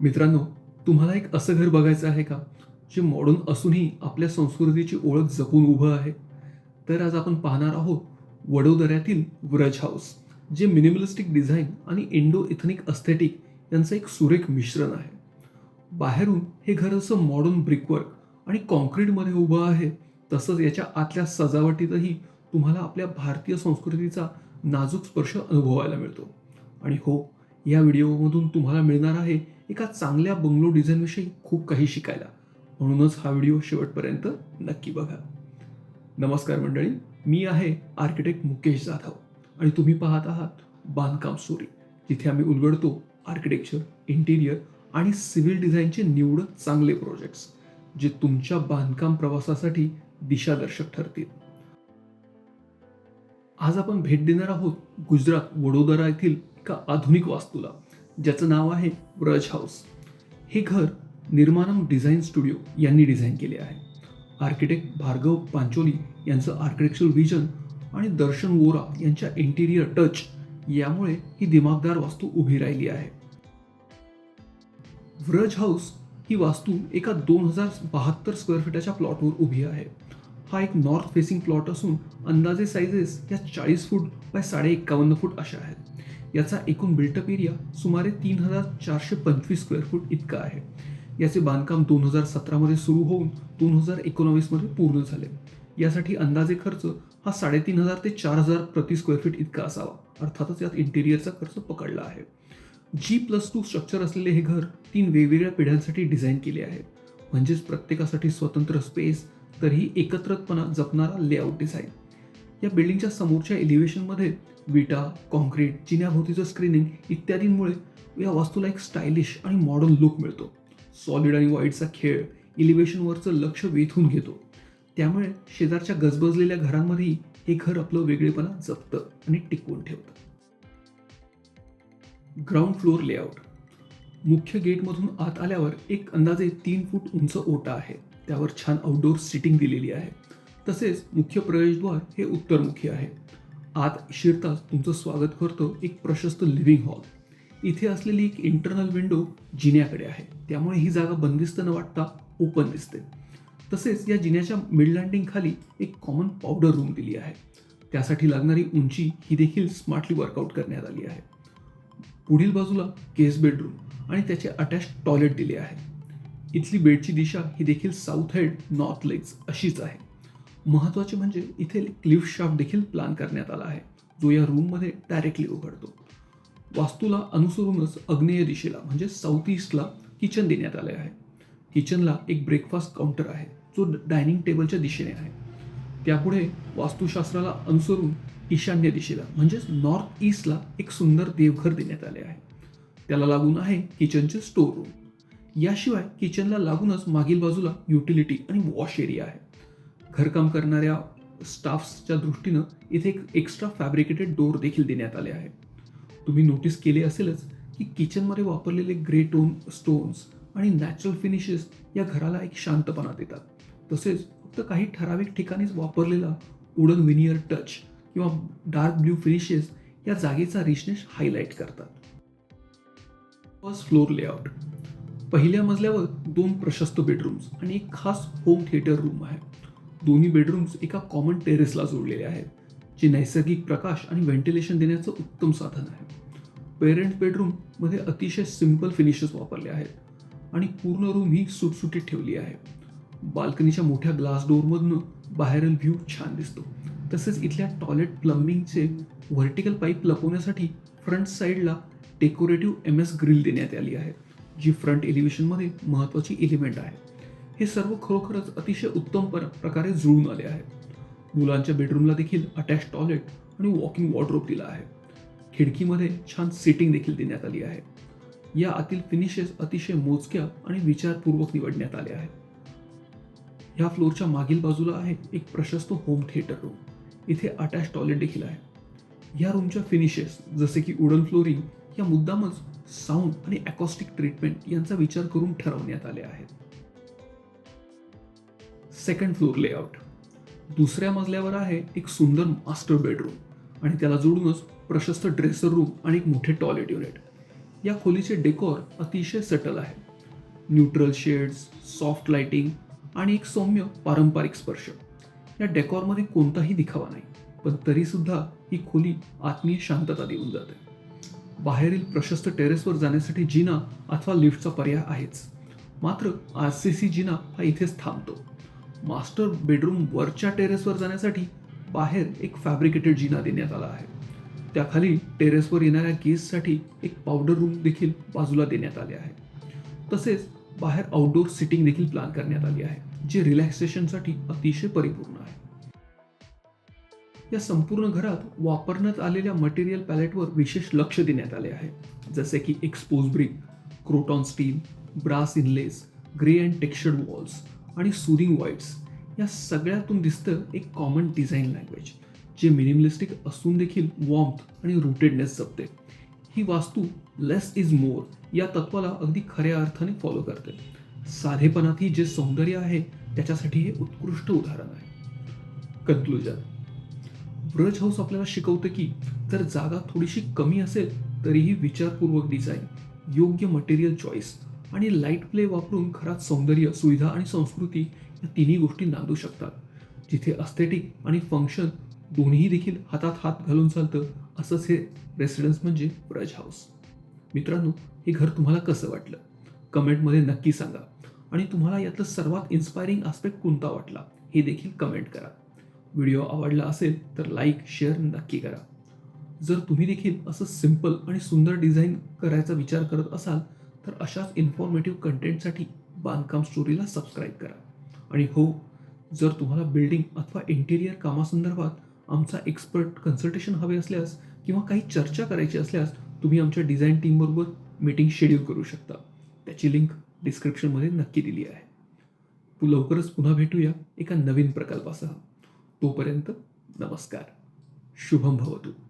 मित्रांनो तुम्हाला एक असं घर बघायचं आहे का? जे मॉडर्न असूनही आपल्या संस्कृतीची ओळख जपून उभं आहे. तर आज आपण पाहणार आहोत वडोदऱ्यातील व्रज हाऊस जे मिनिमलिस्टिक डिझाईन आणि इंडो इथनिक अस्थेटिक यांचं एक सुरेख मिश्रण आहे. बाहेरून हे घर असं मॉडर्न ब्रिकवर्क आणि कॉन्क्रीटमध्ये उभं आहे. तसंच याच्या आतल्या सजावटीतही तुम्हाला आपल्या भारतीय संस्कृतीचा नाजूक स्पर्श अनुभवायला मिळतो. आणि हो या व्हिडिओमधून तुम्हाला मिळणार आहे एका चांगल्या बंगलो डिझाईनविषयी खूप काही शिकायला. म्हणूनच हा व्हिडिओ शेवटपर्यंत नक्की बघा. नमस्कार मंडळी मी आहे आर्किटेक्ट मुकेश जाधव आणि तुम्ही पाहत आहात बांधकाम स्टोरी जिथे आम्ही उलगडतो आर्किटेक्चर इंटिरियर आणि सिव्हिल डिझाईनचे निवडत चांगले प्रोजेक्ट्स जे तुमच्या बांधकाम प्रवासासाठी दिशादर्शक ठरतील. आज आपण भेट देणार आहोत गुजरात वडोदरा येथील एका आधुनिक वास्तूला ज्याचं नाव आहे ब्रज हाऊस हे घर निर्माणम डिझाईन स्टुडिओ यांनी डिझाईन केले आहे. आर्किटेक्ट भार्गव पांचोली यांचं आर्किटेक्चरल व्हिजन आणि दर्शन वोरा यांच्या इंटिरियर टच यामुळे ही दिमागदार वास्तू उभी राहिली आहे. व्रज हाऊस ही वास्तू एका दोन हजार बहात्तर स्क्वेअर फीटाच्या प्लॉटवर उभी आहे. हा एक नॉर्थ फेसिंग प्लॉट असून अंदाजे सायझेस या चाळीस फूट बाय साडे एक्कावन्न फूट अशा आहेत. याचा एकूण बिल्टअप एरिया सुमारे तीन हजार चारशे पंचवीस स्क्वेअर फूट इतका आहे. याचे बांधकाम दोन हजार सतरामध्ये सुरू होऊन दोन हजार एकोणावीसमध्ये पूर्ण झाले. यासाठी अंदाजे खर्च हा साडेतीन हजार ते चार हजार प्रति स्क्वेअर फीट इतका असावा. अर्थातच यात इंटेरियरचा खर्च पकडला आहे. जी प्लस टू स्ट्रक्चर असलेले हे घर तीन वेगवेगळ्या पिढ्यांसाठी डिझाईन केले आहे. म्हणजेच प्रत्येकासाठी स्वतंत्र स्पेस तरीही एकत्रितपणा जपणारा लेआउट डिझाईन या बिल्डिंगच्या समोरच्या एलिव्हेशनमध्ये विटा कॉन्क्रीट चिन्याभोवतीचं स्क्रीनिंग इत्यादींमुळे या वास्तूला एक स्टायलिश आणि मॉडर्न लुक मिळतो. सॉलिड आणि वाईटचा खेळ इलिव्हेशनवरचं लक्ष वेधून घेतो. त्यामुळे शेजारच्या गजबजलेल्या घरांमध्येही हे घर आपलं वेगळेपणा जपतं आणि टिकवून ठेवतं. ग्राउंड फ्लोअर लेआउट मुख्य गेटमधून आत आल्यावर एक अंदाजे तीन फूट उंच ओटा आहे. त्यावर छान आउटडोर सिटिंग दिलेली आहे. तसेच मुख्य प्रवेशद्वार हे उत्तरमुखी आहे. आत शिरताच तुमचं स्वागत करतो एक प्रशस्त लिव्हिंग हॉल इथे असलेली एक इंटरनल विंडो जिन्याकडे आहे. त्यामुळे ही जागा बंदिस्त न वाटता ओपन दिसते. तसेच या जिन्याच्या मिड लँडिंग खाली एक कॉमन पावडर रूम दिली आहे. त्यासाठी लागणारी उंची ही देखील स्मार्टली वर्कआउट करण्यात आली आहे. पुढील बाजूला गेस्ट बेडरूम आणि त्याचे अटॅच टॉयलेट दिले आहे. इथली बेडची दिशा ही देखील साऊथ हेड नॉर्थ लेग्स अशीच आहे. महत्त्वाचे म्हणजे इथे लिफ्ट शाफ्ट देखील प्लॅन करण्यात आला आहे. जो या रूममध्ये डायरेक्टली उघडतो. वास्तूला अनुसरूनच अग्नेय दिशेला म्हणजे साऊथ ईस्टला किचन देण्यात आले आहे. किचनला एक ब्रेकफास्ट काउंटर आहे. जो डायनिंग टेबलच्या दिशेने आहे. त्यापुढे वास्तुशास्त्राला अनुसरून ईशान्य दिशेला म्हणजेच नॉर्थ ईस्टला एक सुंदर देवघर देण्यात आले आहे. त्याला लागून आहे किचनचे स्टोर रूम याशिवाय किचनला लागूनच मागील बाजूला युटिलिटी आणि वॉश एरिया आहे. घरकाम करणाऱ्या स्टाफ्सच्या दृष्टीनं इथे एक एक्स्ट्रा फॅब्रिकेटेड डोर देखील देण्यात आले आहे. तुम्ही नोटीस केले असेलच की किचनमध्ये वापरलेले ग्रे टोन स्टोन्स आणि नॅचरल फिनिशेस या घराला एक शांतपणा देतात. तसेच फक्त काही ठराविक ठिकाणीच वापरलेला वुडन विनियर टच किंवा डार्क ब्ल्यू फिनिशेस या जागेचा रिचनेस हायलाईट करतात. फर्स्ट फ्लोअर लेआउट पहिल्या मजल्यावर दोन प्रशस्त बेडरूम्स आणि एक खास होम थिएटर रूम आहे. दोन्ही बेडरूम्स एका कॉमन टेरेसला जोडलेले आहेत जे नैसर्गिक प्रकाश आणि व्हेंटिलेशन देण्याचं उत्तम साधन आहे. पेरेंट बेडरूममध्ये अतिशय सिंपल फिनिशेस वापरले आहेत आणि पूर्ण रूम ही सुटसुटीत ठेवली आहे. बाल्कनीच्या मोठ्या ग्लास डोअरमधनं बाहेरील व्ह्यू छान दिसतो. तसेच इथल्या टॉयलेट प्लंबिंगचे व्हर्टिकल पाईप लपवण्यासाठी फ्रंट साईडला डेकोरेटिव्ह एम एस ग्रिल देण्यात आली आहे जी फ्रंट एलिव्हेशनमध्ये महत्त्वाची एलिमेंट आहे. हे सर्व खरोखरच अतिशय उत्तम प्रकारे जुळून आले आहे. मुलांच्या बेडरूमला देखील अटॅच टॉयलेट आणि वॉकिंग वॉर्ड्रोप दिला आहे. खिडकीमध्ये छान सेटिंग देखील देण्यात आली आहे. या आतील फिनिशेस अतिशय मोजक्या आणि विचारपूर्वक निवडण्यात आले आहेत. ह्या फ्लोअरच्या मागील बाजूला आहे एक प्रशस्त होम थिएटर रूम इथे अटॅच टॉयलेट देखील आहे. या रूमच्या फिनिशेस जसे की उडन फ्लोरिंग या मुद्दामच साऊंड आणि अकॉस्टिक ट्रीटमेंट यांचा विचार करून ठरवण्यात आले आहेत. सेकंड फ्लोअर लेआउट दुसऱ्या मजल्यावर आहे एक सुंदर मास्टर बेडरूम आणि त्याला जोडूनच प्रशस्त ड्रेसर रूम आणि एक मोठे टॉयलेट युनिट या खोलीचे डेकोर अतिशय सटल आहे. न्यूट्रल शेड्स सॉफ्ट लाइटिंग आणि एक सौम्य पारंपरिक स्पर्श. या डेकॉरमध्ये कोणताही दिखावा नाही पण तरीसुद्धा ही खोली आत्मीय शांतता देऊन जाते. बाहेरील प्रशस्त टेरेसवर जाण्यासाठी जिना अथवा लिफ्टचा पर्याय आहेच. मात्र आर सी सी जिना हा इथेच थांबतो. मास्टर बेडरूम वरच्या टेरेसवर जाण्यासाठी बाहेर एक फॅब्रिकेटेड जिना देण्यात आला आहे. त्याखाली टेरेसवर येणाऱ्या गेस्टसाठी एक पावडर रूम देखील बाजूला देण्यात आले आहे. तसेच बाहेर आउटडोर सिटिंग देखील प्लॅन करण्यात आली आहे जे रिलॅक्सेशनसाठी अतिशय परिपूर्ण आहे. या संपूर्ण घरात वापरण्यात आलेल्या मटेरियल पॅलेटवर विशेष लक्ष देण्यात आले आहे. जसे की expose brick corten steel brass inlays grey and textured walls आणि सुरिंग व्हाईट्स या सगळ्यातून दिसतं एक कॉमन डिझाईन लँग्वेज जे मिनिमलिस्टिक असून देखील वॉर्म्थ आणि रुटेडनेस जपते. ही वास्तू लेस इज मोर या तत्वाला अगदी खऱ्या अर्थाने फॉलो करते. साधेपणातही जे सौंदर्य आहे त्याच्यासाठी हे उत्कृष्ट उदाहरण आहे. कन्क्लुजन ब्रज हाऊस आपल्याला शिकवतं की जर जागा थोडीशी कमी असेल तरीही विचारपूर्वक डिझाईन योग्य मटेरियल चॉईस आणि लाइट प्ले वापरून घरात सौंदर्य सुविधा आणि संस्कृती या तिन्ही गोष्टी नांदू शकतात. जिथे अस्थेटिक आणि फंक्शन दोन्ही देखील हातात हात घालून चालतं असंच हे रेसिडन्स म्हणजे ब्रज हाऊस मित्रांनो हे घर तुम्हाला कसं वाटलं? कमेंटमध्ये नक्की सांगा. आणि तुम्हाला यातलं सर्वात इन्स्पायरिंग आस्पेक्ट कोणता वाटला हे देखील कमेंट करा. व्हिडिओ आवडला असेल तर लाईक शेअर नक्की करा. जर तुम्ही देखील असं सिंपल आणि सुंदर डिझाईन करायचा विचार करत असाल तर अशाच इन्फॉर्मेटिव्ह कंटेंटसाठी बांधकाम स्टोरीला सबस्क्राईब करा. आणि हो जर तुम्हाला बिल्डिंग अथवा इंटेरियर कामासंदर्भात आमचा एक्सपर्ट कन्सल्टेशन हवे असल्यास किंवा काही चर्चा करायची असल्यास तुम्ही आमच्या डिझाईन टीमबरोबर मीटिंग शेड्यूल करू शकता. त्याची लिंक डिस्क्रिप्शनमध्ये नक्की दिली आहे. तू लवकरच पुन्हा भेटूया एका नवीन प्रकल्पासह. तोपर्यंत नमस्कार. शुभम भवतू.